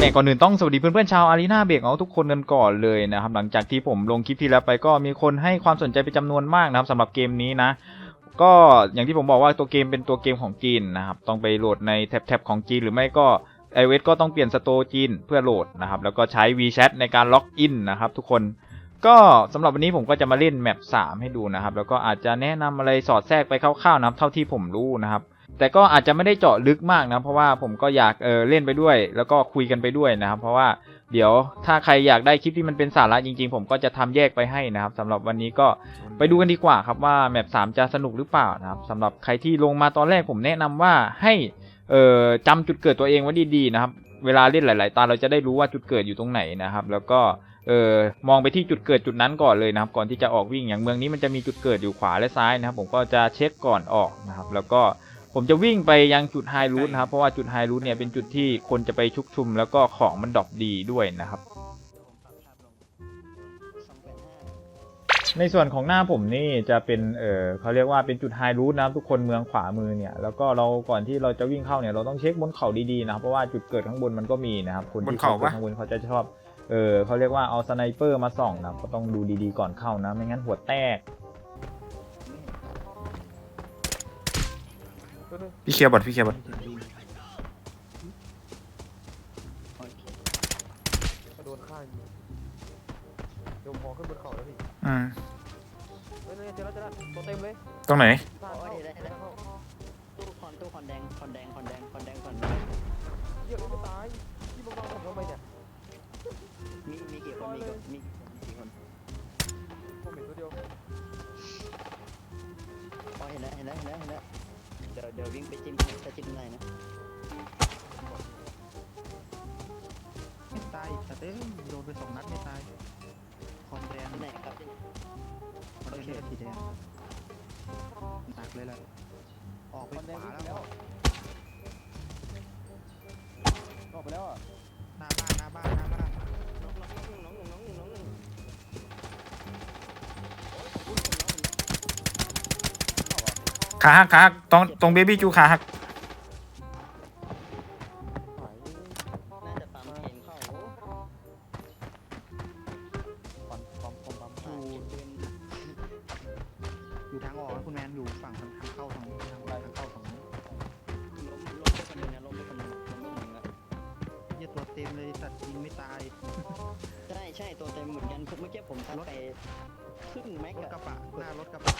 แม่ก่อนอื่นต้องสวัสดีเพื่อนๆชาวอารีนาเบรกเอาทุกคนกันก่อนเลยนะครับหลังจากที่ผมลงคลิปที่แล้วไปก็มีคนให้ความสนใจเป็นจำนวนมากนะครับสำหรับเกมนี้นะ ก็อย่างที่ผมบอกว่าตัวเกมเป็นตัวเกมของจีนนะครับต้องไปโหลดในแท็บๆของจีนหรือไม่ก็ iOS ก็ต้องเปลี่ยนสโตร์จีนเพื่อโหลดนะครับแล้วก็ใช้ WeChat ในการล็อกอินนะครับทุกคนก็สำหรับวันนี้ผมก็จะมาเล่นแมป3ให้ดูนะครับแล้วก็อาจจะแนะนำอะไรสอดแทรกไปคร่าวๆนะครับเท่าที่ผมรู้นะครับ แต่ก็อาจจะไม่ได้เจาะลึกมากนะ เพราะว่าผมก็อยากเออเล่นไปด้วย แล้วก็คุยกันไปด้วยนะครับ เพราะว่าเดี๋ยวถ้าใครอยากได้คลิปที่มันเป็นสาระจริง ๆ ผมก็จะทำแยกไปให้นะครับสำหรับวันนี้ก็ไปดูกันดีกว่าครับว่าแมป3จะสนุกหรือเปล่านะครับสำหรับใครที่ลงมาตอนแรกผมแนะนำว่าให้เอ่อจำจุดเกิดตัวเองไว้ดีๆนะครับ เวลาเล่นหลาย ๆ ตาเราจะได้รู้ว่าจุดเกิดอยู่ตรงไหนนะครับ แล้วก็เออมองไปที่จุดเกิดจุดนั้นก่อนเลยนะครับ ก่อนที่จะออกวิ่งอย่างเมืองนี้มันจะมีจุดเกิดอยู่ขวาและซ้ายนะครับ ผมก็จะเช็คก่อนออกนะครับ แล้วก็ ผมจะวิ่งไปยังจุดไฮรูทนะครับ เพราะว่าจุดไฮรูทเนี่ยเป็นจุดที่คนจะไปชุกชุม แล้วก็ของมันดรอปดีด้วยนะครับ ในส่วนของหน้าผมนี่จะเป็นเออเขาเรียกว่าเป็นจุดไฮรูทนะครับทุกคนเมืองขวามือเนี่ยแล้วก็เราก่อนที่เราจะวิ่งเข้าเนี่ยเราต้องเช็คบนเขาดีๆนะครับเพราะว่าจุดเกิดข้างบนมันก็มีนะครับคนบนที่เขาเขาเกิดปะข้างบนเขาจะชอบเออเขาเรียกว่าเอาสไนเปอร์มาส่องนะครับก็ต้องดูดีๆก่อนเข้านะ ไม่งั้นหัวแตก พี่เคลียร์บอดพี่เคลียร์บอดโดนฆ่าอยู่เดี๋ยวผมขอขึ้นบนเขาแล้วพี่อืมเฮ้ยเนี่ยเจอแล้วเจอแล้วตัวเต็มเลย ตรงไหน คอนแดงสีแดงหนักเลยแหละออกไปขวาแล้วออกไปแล้วอะหน้าบ้านหน้าบ้านหน้าบ้านน้องน้องน้องน้องน้องน้องขาหักขาหักตรงตรงเบบี้จูขาหัก ต็มเลยสัตว์ยิงไม่ตาย ใช่ใช่ตัวเต็มเหมือนกันเมื่อกี้ผมทักไปครึ่งแม็กรถกอะระบะหน้ารถกระบะ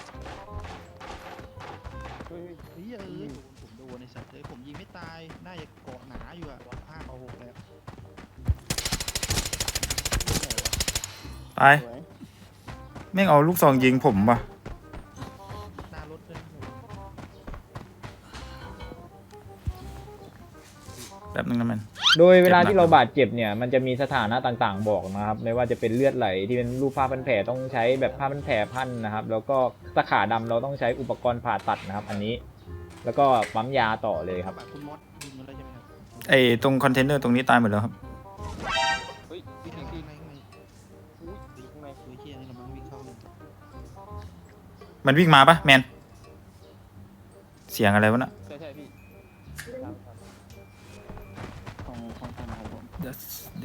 เฮ้ยเฮ้ยเออผมโดนไอ้สัตว์เลยผมยิงไม่ตายน่าจะเกาะหนาอยู่อะห้าเอาหกแล้วตายสวยแม่งเอาลูกซองยิงผมว่ะหน้ารถเลยแป๊บนึงนะมัน โดยเวลาเจ็บหนักที่เราบาดเจ็บเนี่ยมันจะมีสถานะต่างๆ บอกนะครับไม่ว่าจะเป็นเลือดไหลที่เป็นรูปผ้าพันแผลต้องใช้แบบผ้าพันแผลพันนะครับ แล้วก็ตะขาดำเราต้องใช้อุปกรณ์ผ่าตัดนะครับ อันนี้ แล้วก็ปั๊มยาต่อเลยครับกะะคุณมดยิงมาเลยใช่ไหมครับไอ้ตรงคอนเทนเนอร์ตรงนี้ตายหมดแล้วครับเฮ้ยวิ่งข้างในข้างในอุ้ยตีข้างในตัวเชี่ยนี่กำลังวิ่งเข้าเลยมันวิ่งมาปะแมนเสียงอะไรวะน่ะ ผมเด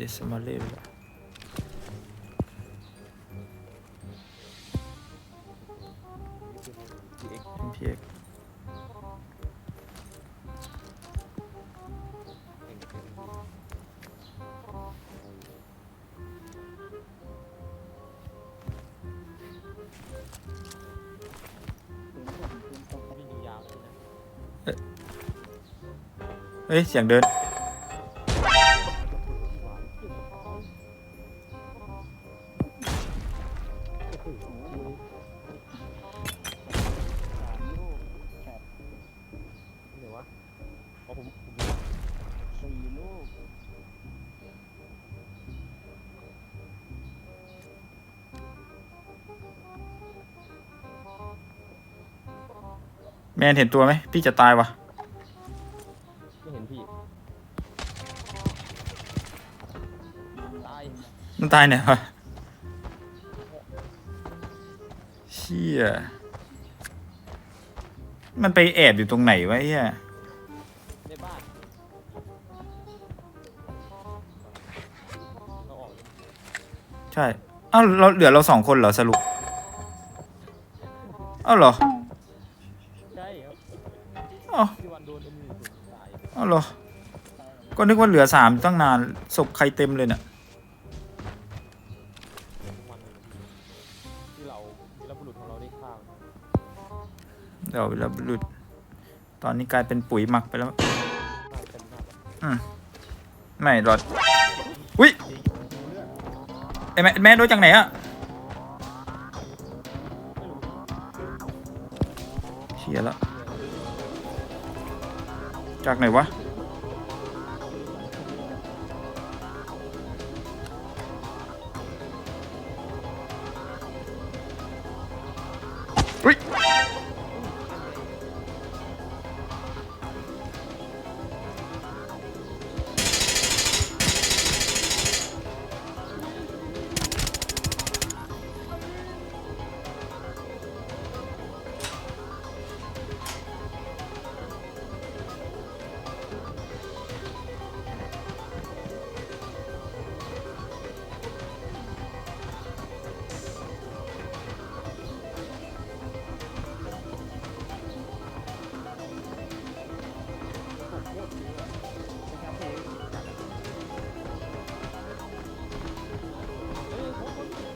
สเดส นเห็นตัวไหมพี่จะตายวะไม่เห็นพี่ตายมันตายเนี่ยวะเชี่ยมันไปแอบอยู่ตรงไหนวะไอ้เหี้ยในบ้านใช่เอ้าเราเหลือเราสองคนเหรอสรุปเอ้าเหรอ นึกว่าเหลือสามตั้งนานศพใครเต็มเลยเนี่ยวันหนึ่งที่เราวีรบุรุษของเราได้ฆ่ามันเดี๋ยวเราหลุด ตอนนี้กลายเป็นปุ๋ยหมักไปแล้วฆ่าเต็มหน้าแบบอืมไม่รอดอุ้ยไอแม่แม่โดนจากไหนอะเชียแล้วจากไหนวะ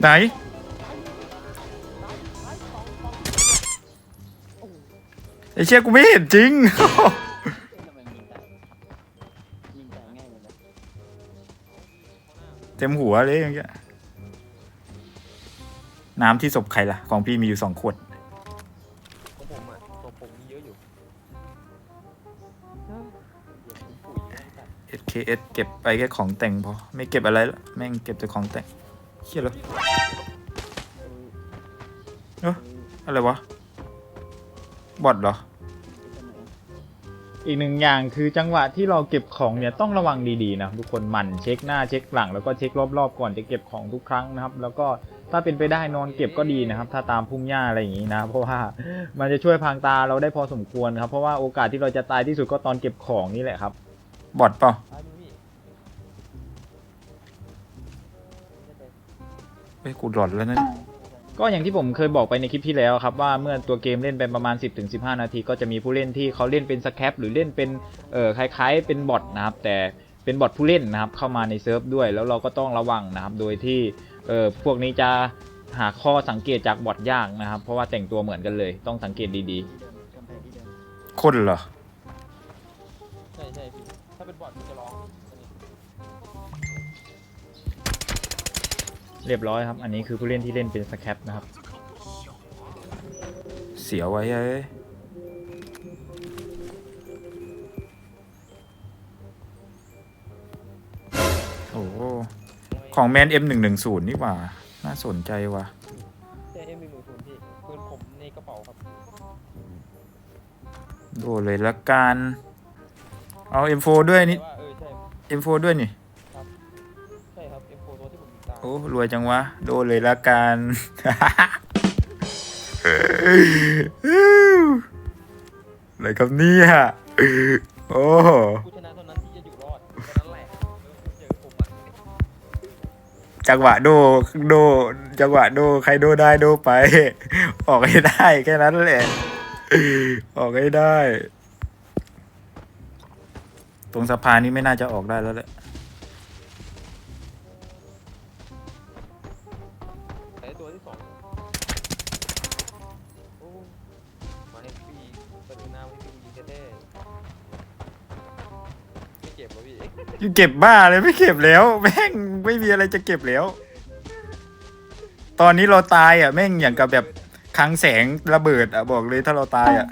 ไหน ไอเชี่ยกูไม่เห็นจริง เต็มหัวเลยอย่างเงี้ยน้ำที่ศพใครล่ะ ของพี่มีอยู่สองขวด ของผมอะตัวผมมีเยอะอยู่เดี๋ยวผมปุ๋ยนะแต่ SKS เก็บไปแค่ของแต่งพอ ไม่เก็บอะไรและแม่งเก็บแต่ของแต่ง เชี่ยแล้วเอ้ออะไรวะ บอทเหรอ อีกหนึ่งอย่างคือจังหวะที่เราเก็บของเนี่ยต้องระวังดีๆนะทุกคนหมั่นเช็คหน้าเช็คหลังแล้วก็เช็ครอบๆก่อนจะเก็บของทุกครั้งนะครับ แล้วก็ถ้าเป็นไปได้นอนเก็บก็ดีนะครับ ถ้าตามพุ่มหญ้าอะไรอย่างนี้นะ เพราะว่ามันจะช่วยพรางตาเราได้พอสมควรครับ เพราะว่าโอกาสที่เราจะตายที่สุดก็ตอนเก็บของนี่แหละครับ บอทเปล่า เฮ้ยกูหลอนแล้วนะก็อย่างที่ผมเคยบอกไปในคลิปที่แล้วครับว่าเมื่อตัวเกมเล่นไปประมาณ 10-15 นาที ก็จะมีผู้เล่นที่เขาเล่นเป็นสแคปหรือเล่นเป็นเออคล้ายๆ เป็นบอทนะครับแต่เป็นบอทผู้เล่นนะครับเข้ามาในเซิร์ฟด้วย แล้วเราก็ต้องระวังนะครับโดยที่เออพวกนี้จะหาข้อสังเกตจากบอทยากนะครับ เพราะว่าแต่งตัวเหมือนกันเลยต้องสังเกตดีที่เดิมกำแพงที่เดิมคนเหรอ เรียบร้อยครับ อันนี้คือผู้เล่นที่เล่นเป็นสแคปนะครับ เสียวไว้เอ้ยโอ้โหของแมน M110 นี่หว่า น่าสนใจว่ะใช่เอ็มหนึ่งศูนย์พี่ปืนผมในกระเป๋าครับดูเลยละกัน เอา M4 ด้วยนี่แต่ว่าเออใช่ M4 ด้วยนี่ อ้รวยจังวะ โดนเลยละกันอะไรครับเนี่ยโอ้ผู้ชนะเท่านั้นที่จะอยู่รอดแค่นั้นแหละเออเจอผมอะจังหวะโดโด จังหวะโด ใครโดได้โดไป ออกให้ได้แค่นั้นแหละ ออกให้ได้ ตรงสะพานนี้ไม่น่าจะออกได้แล้วแหละ เก็บบ้าเลยไม่เก็บแล้ว แม่งไม่มีอะไรจะเก็บแล้ว ตอนนี้เราตายอะแม่งอย่างกับแบบคลังแสงระเบิดอะบอกเลยถ้าเราตายอะ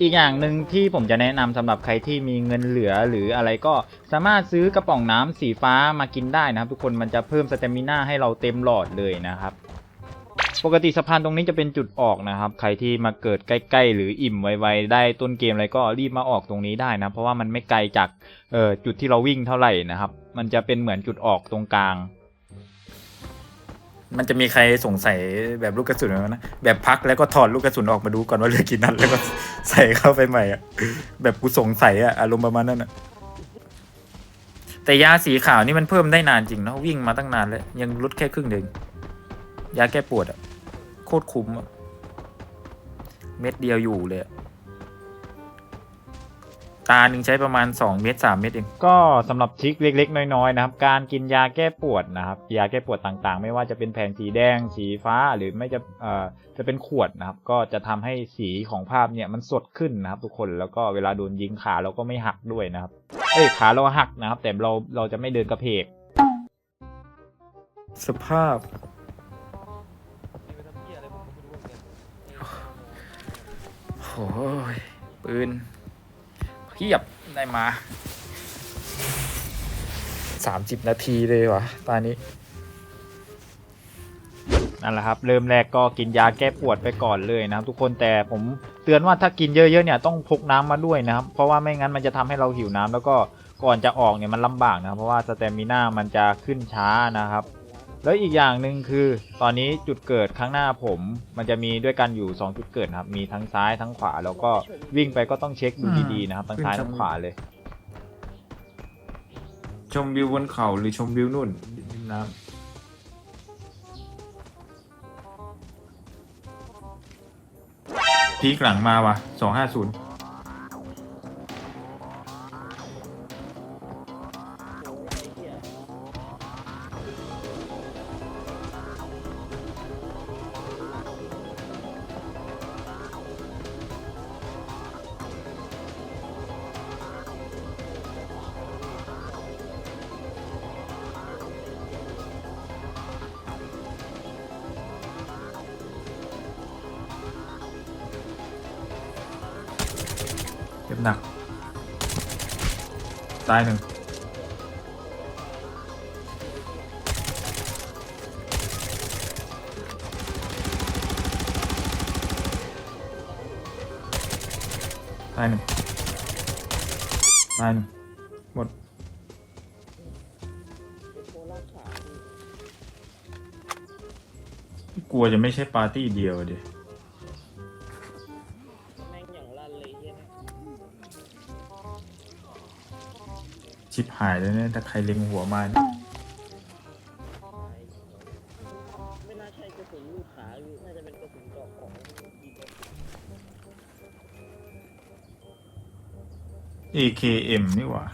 อีกอย่างหนึ่งที่ผมจะแนะนำสำหรับใครที่มีเงินเหลือหรืออะไรก็สามารถซื้อกระป๋องน้ำสีฟ้ามากินได้นะครับ ทุกคนมันจะเพิ่มสเตมิน่าให้เราเต็มหลอดเลยนะครับ ปกติสะพานตรงนี้จะเป็นจุดออกนะครับ ใครที่มาเกิดใกล้ ๆ หรืออิ่มไวๆได้ต้นเกมอะไรก็รีบมาออกตรงนี้ได้นะ เพราะว่ามันไม่ไกลจากเออจุดที่เราวิ่งเท่าไหร่นะครับ มันจะเป็นเหมือนจุดออกตรงกลาง มันจะมีใครสงสัยแบบลูกกระสุนไหมนะแบบพักแล้วก็ถอดลูกกระสุนออกมาดูก่อนว่าเหลือกี่นัดแล้วก็ใส่เข้าไปใหม่อะแบบกูสงสัยอะอารมณ์ประมาณนั้นอะแต่ยาสีขาวนี่มันเพิ่มได้นานจริงเนาะวิ่งมาตั้งนานแล้ว ยังลดแค่ครึ่งเดียวยาแก้ปวดอะ โคตรคุ้มอะเม็ดเดียวอยู่เลยอะตาหนึ่งใช้ประมาณ 2 เม็ด3เม็ดเอง ก็สำหรับทริคเล็ก ๆ น้อย ๆ นะครับ การกินยาแก้ปวดนะครับ ยาแก้ปวดต่างๆ ไม่ว่าจะเป็นแผงสีแดง สีฟ้าหรือไม่จะเอ่อจะเป็นขวดนะครับ ก็จะทำให้สีของภาพเนี่ยมันสดขึ้นนะครับ ทุกคนแล้วก็เวลาโดนยิงขาเราก็ไม่หักด้วยนะครับ เอ้ยขาเราหักนะครับ แต่เราเราจะไม่เดินกระเพกสภาพ ยปืนเพียบได้มา30นาทีเลยวะตอนนี้นั่นแหละครับเริ่มแรกก็กินยาแก้ปวดไปก่อนเลยนะครับ ทุกคนแต่ผมเตือนว่าถ้ากินเยอะๆเนี่ยต้องพกน้ำมาด้วยนะครับ เพราะว่าไม่งั้นมันจะทำให้เราหิวน้ำแล้วก็ก่อนจะออกเนี่ยมันลำบากนะครับเพราะว่าสเตมิน่ามันจะขึ้นช้านะครับ แล้วอีกอย่างหนึ่งคือ ตอนนี้จุดเกิดข้างหน้าผม มันจะมีด้วยกันอยู่ 2 จุดเกิดนะครับ มีทั้งซ้ายทั้งขวา แล้วก็วิ่งไปก็ต้องเช็คดูดีๆนะครับ ทั้งซ้ายทั้งขวาเลย ชมวิวบนเขาหรือชมวิวนู่นริมน้ำพีคหลังมาว่ะสองห้าศูนย์ ตายหนึ่งตายหนึ่งตายหนึ่งหมดกลัวจะไม่ใช่ปาร์ตี้เดียวเดีย ชิบหายแล้วเนี่ยถ้าใครเล็งหัวมาเนี่ยไม่น่าใช่กระสุนลูกขาอยู่น่าจะเป็นกระสุนเจาะของยิง AKM นี่หว่า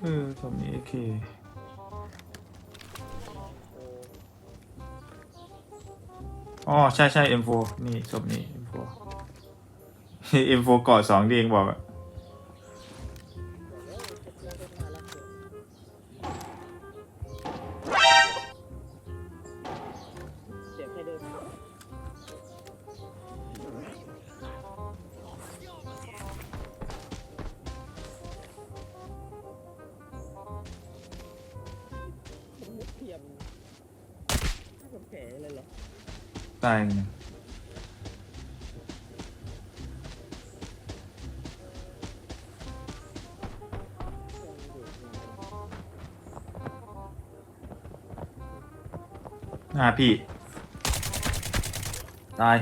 เออผมมี AK อ๋อ ใช่ใช่ M4 นี่ศพนี่ M4 M4 เกาะสองดีเองบอกอะเสียงใหน้าพี่ ตาย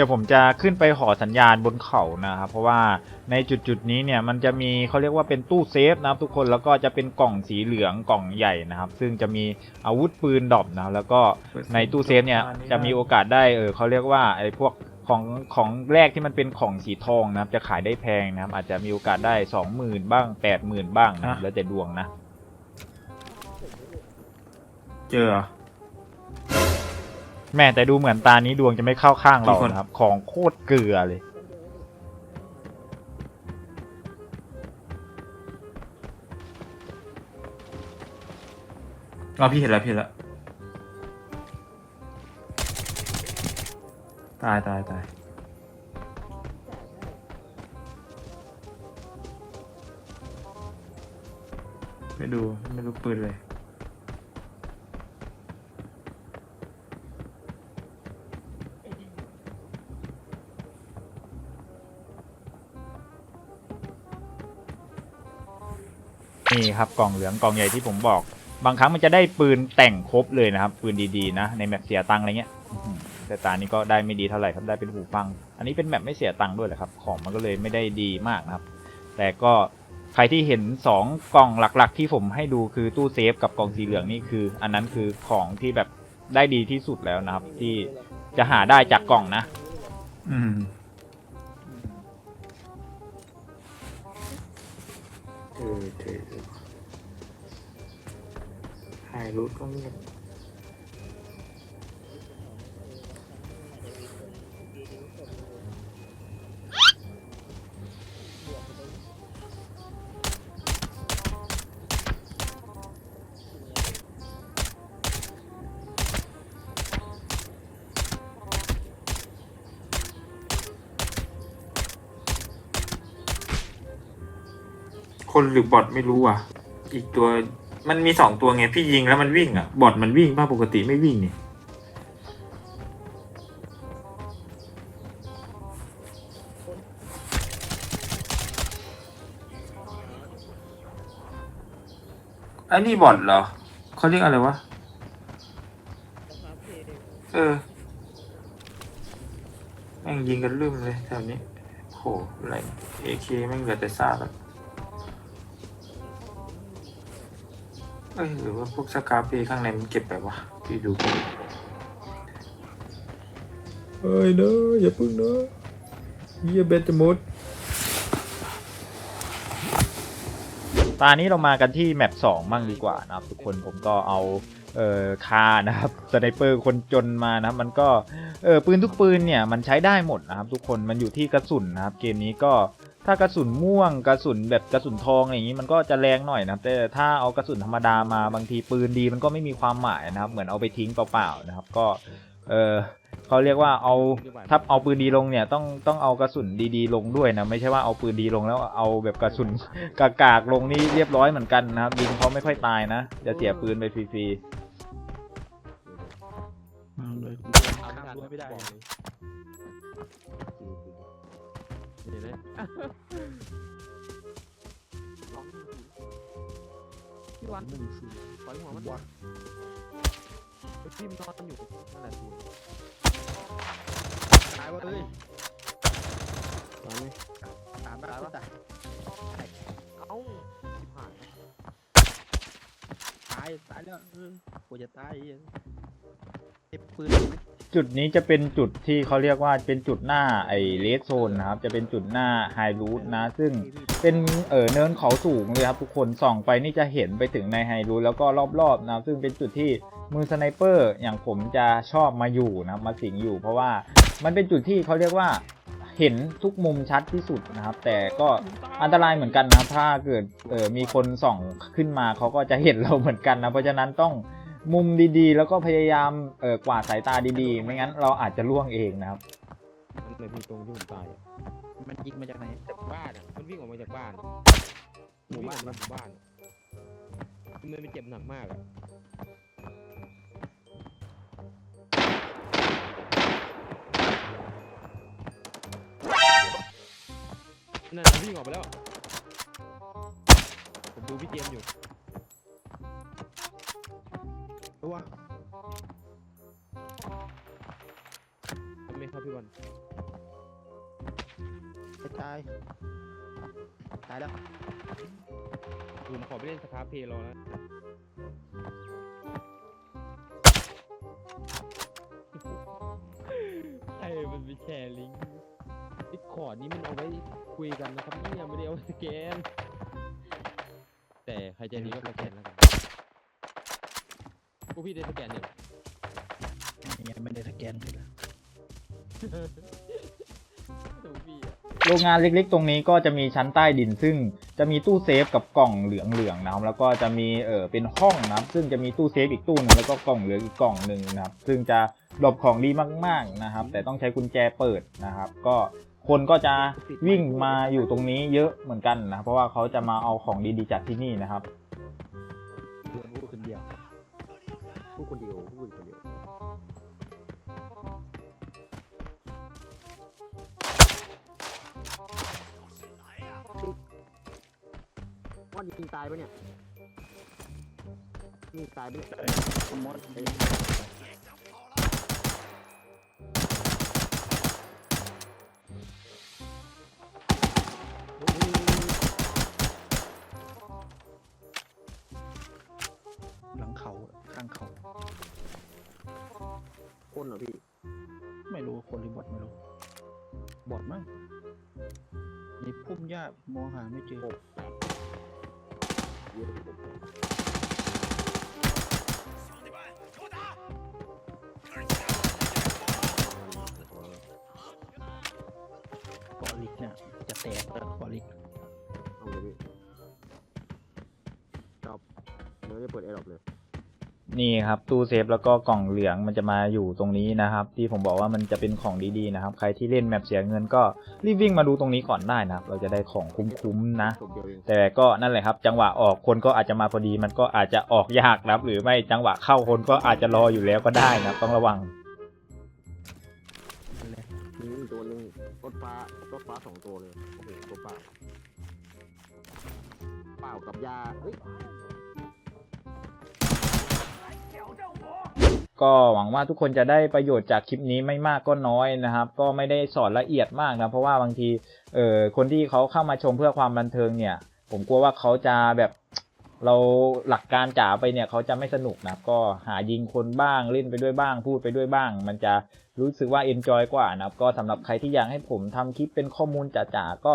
ดี๋ยวผมจะขึ้นไปหอสัญญาณบนเขานะครับเพราะว่าในจุดจุดๆนี้เนี่ยมันจะมีเขาเรียกว่าเป็นตู้เซฟนะครับทุกคนแล้วก็จะเป็นกล่องสีเหลืองกล่องใหญ่นะครับ ซึ่งจะมีอาวุธปืนดรอปนะครับแล้วก็ในตู้เซฟเนี่ยจะมีโอกาสได้เออเขาเรียกว่าไอ้พวกของของแรกที่มันเป็นของสีทองนะครับ จะขายได้แพงนะครับ อาจจะมีโอกาสได้สองหมื่นบ้างแปดหมื่นบ้างนะครับอะแล้วแต่ดวงนะ เจอเหรอ แม่แต่ดูเหมือนตานี้ดวงจะไม่เข้าข้างเรากี่คนนะครับ ของโคตรเกลือเลย เราพี่เห็นแล้วพี่เห็นแล้วตายตายตายไม่ดู ไม่รู้ปืนเลย นี่ครับกล่องเหลืองกล่องใหญ่ที่ผมบอก บางครั้งมันจะได้ปืนแต่งครบเลยนะครับ ปืนดีๆนะ ในแมปเสียตังค์อะไรเงี้ยอื้อหือแต่ตานี้ก็ได้ไม่ดีเท่าไหร่ครับได้เป็นหูฟัง อันนี้เป็นแมปไม่เสียตังค์ด้วยแหละครับ ของมันก็เลยไม่ได้ดีมากนะครับ แต่ก็ใครที่เห็น 2 กล่องหลักๆ ที่ผมให้ดูคือตู้เซฟกับกล่องสีเหลืองนี่คือ อันนั้นคือของที่แบบได้ดีที่สุดแล้วนะครับ ที่จะหาได้จากกล่องนะ อืมเออ เท่ไฮรูทก็เงียบคนหรือบอทไม่รู้อะ อีกตัว มันมีสองตัวไงพี่ยิงแล้วมันวิ่งอะ บอทมันวิ่งป่ะปกติไม่วิ่งนี่อันนี้บอทเหรอเขาเรียกอะไรวะ เออ แม่งยิงกันลืมเลยแถวนี้โหอะไรเอเคแม่งเหลือแต่ซากอะ เอ้ยหรือว่าพวกสกาเปข้างในมันเก็บไปวะพี่ดูก่อนเฮ้ยนะอย่าพึ่งนะเฮียเบนจะหมดตอนนี้เรามากันที่แมป2มั่งดีกว่านะครับทุกคนผมก็เอาเอ่อคานะครับสไนเปอร์คนจนมานะครับมันก็เออปืนทุกปืนเนี่ยมันใช้ได้หมดนะครับทุกคนมันอยู่ที่กระสุนนะครับเกมนี้ก็ ถ้ากระสุนม่วงกระสุนแบบกระสุนทองอะไรอย่างนี้มันก็จะแรงหน่อยนะครับ แต่ถ้าเอากระสุนธรรมดามาบางทีปืนดีมันก็ไม่มีความหมายนะครับ เหมือนเอาไปทิ้งเปล่าๆนะครับ ก็เออเขาเรียกว่าเอาถ้าเอาปืนดีลงเนี่ยต้องต้องเอากระสุนดีๆ ลงด้วยนะไม่ใช่ว่าเอาปืนดีลงแล้วเอาแบบกระสุนกากากๆลงนี่เรียบร้อยเหมือนกันนะครับยิงเขาไม่ค่อยตายนะจะเสียปืนไปฟรีเอาเลยข้ามรั้วไม่ได้เลยเดี๋ยวนะพี่วันปล่อยหัวมันวะพี่มันนอนอยู่นั่นแหละคุณตายวะเอ้ยตายไหมตายตายวะตายเอ้าชิบหายตายตายแล้วเออกูจะตายไอ้เหี้ยเก็บ ปืนจุดนี้จะเป็นจุดที่เขาเรียกว่าเป็นจุดหน้าไอเลสโซนนะครับ จะเป็นจุดหน้าไฮรูทนะ ซึ่งเป็นเออเนินเขาสูงเลยครับทุกคนส่องไปนี่จะเห็นไปถึงในไฮรูทแล้วก็รอบๆนะครับ ซึ่งเป็นจุดที่มือสไนเปอร์อย่างผมจะชอบมาอยู่นะมาสิงอยู่ เพราะว่ามันเป็นจุดที่เขาเรียกว่าเห็นทุกมุมชัดที่สุดนะครับ แต่ก็อันตรายเหมือนกันนะถ้าเกิดเออมีคนส่องขึ้นมาเขาก็จะเห็นเราเหมือนกันนะเพราะฉะนั้นต้อง มุมดีๆ แล้วก็พยายามเออกวาดสายตาดีๆ ไม่งั้นเราอาจจะล่วงเองนะครับมันเลยพี่ตรงที่ผมตายอะมันยิงมาจากไหนจากบ้านอะมันวิ่งออกมาจากบ้านหมู่บ้านหมู่บ้านมันไม่เจ็บหนักมากอะนั่นมันวิ่งออกไปแล้วผมดูพี่เจมส์อยู่ ตัวทำไมครับพี่บอลกระจายตายแล้วผมขอไปเล่นสคาเพลย์รอแล้วไอ้มันไปแชร์ลิงก์ดิสคอร์ดนี่มันเอาไว้คุยกันนะครับเนี่ยไม่ได้เอาไว้สแกน แต่ใครใจดีก็สแกนแล้วกันพ วกพี่ได้สแกนยังยังไม่ได้สแกนเลยถูกพี่อะโรงงานเล็กๆ ตรงนี้ก็จะมีชั้นใต้ดิน ซึ่งจะมีตู้เซฟกับกล่องเหลืองๆนะครับแล้วก็จะมีเออเป็นห้องนะครับ ซึ่งจะมีตู้เซฟอีกตู้หนึงแล้วก็กล่องเหลืองอีกกล่องหนึ่งนะครับ ซึ่งจะหลบของดีมากๆนะครับ แต่ต้องใช้กุญแจเปิดนะครับ ก็คนก็จะวิ่งมาอยู่ตรงนี้เยอะเหมือนกันนะเพราะว่าเขาจะมาเอาของดีๆจากที่นี่นะครับ อนยิงตายปะเนี่ยยิงตายปะเนี่ยมดหลังเขาข้างเขา คนเหรอพี่ ไม่รู้คนหรือบอดไม่รู้ บอดมั้งในพุ่มหญ้ามองหาไม่เจอ เกาะลิกเนี่ยจะแตกแล้วเกาะลิกเอาเลยพี่จอบเดี๋ยวจะเปิดแอร์ดรอปเลย นี่ครับตู้เซฟแล้วก็กล่องเหลืองมันจะมาอยู่ตรงนี้นะครับ ที่ผมบอกว่ามันจะเป็นของดีๆนะครับ ใครที่เล่นแมปเสียเงินก็รีบวิ่งมาดูตรงนี้ก่อนได้นะครับ เราจะได้ของคุ้มๆนะ แต่ก็นั่นแหละครับ จังหวะออกคนก็อาจจะมาพอดีมันก็อาจจะออกยากนะครับ หรือไม่จังหวะเข้าคนก็อาจจะรออยู่แล้วก็ได้นะครับต้องระวังมีอีกตัวหนึ่งรถฟ้ารถฟ้าสองตัวเลยโอ้โหตัวเปล่าเปล่ากับยาเฮ้ย ก็หวังว่าทุกคนจะได้ประโยชน์จากคลิปนี้ไม่มากก็น้อยนะครับ ก็ไม่ได้สอนละเอียดมากนะเพราะว่าบางทีเออคนที่เขาเข้ามาชมเพื่อความบันเทิงเนี่ย ผมกลัวว่าเขาจะแบบเราหลักการจ๋าไปเนี่ยเขาจะไม่สนุกนะก็หายิงคนบ้างเล่นไปด้วยบ้าง พูดไปด้วยบ้าง มันจะรู้สึกว่าเอนจอยกว่านะครับก็สำหรับใครที่อยากให้ผมทำคลิปเป็นข้อมูลจ๋าๆก็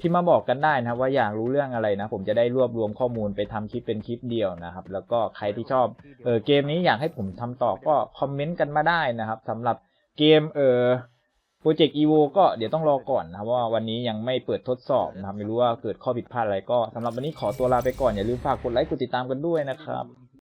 ที่มาบอกกันได้นะครับว่าอยากรู้เรื่องอะไรนะ ผมจะได้รวบรวมข้อมูลไปทำคลิปเป็นคลิปเดียวนะครับ แล้วก็ใครที่ชอบเออเกมนี้อยากให้ผมทำต่อก็คอมเมนต์กันมาได้นะครับสำหรับเกมเออโปรเจกต์อีโวก็เดี๋ยวต้องรอก่อนนะครับว่าวันนี้ยังไม่เปิดทดสอบนะครับ ไม่รู้ว่าเกิดข้อผิดพลาดอะไรก็สำหรับวันนี้ขอตัวลาไปก่อนอย่าลืมฝากกดไลค์กดติดตามกันด้วยนะครับ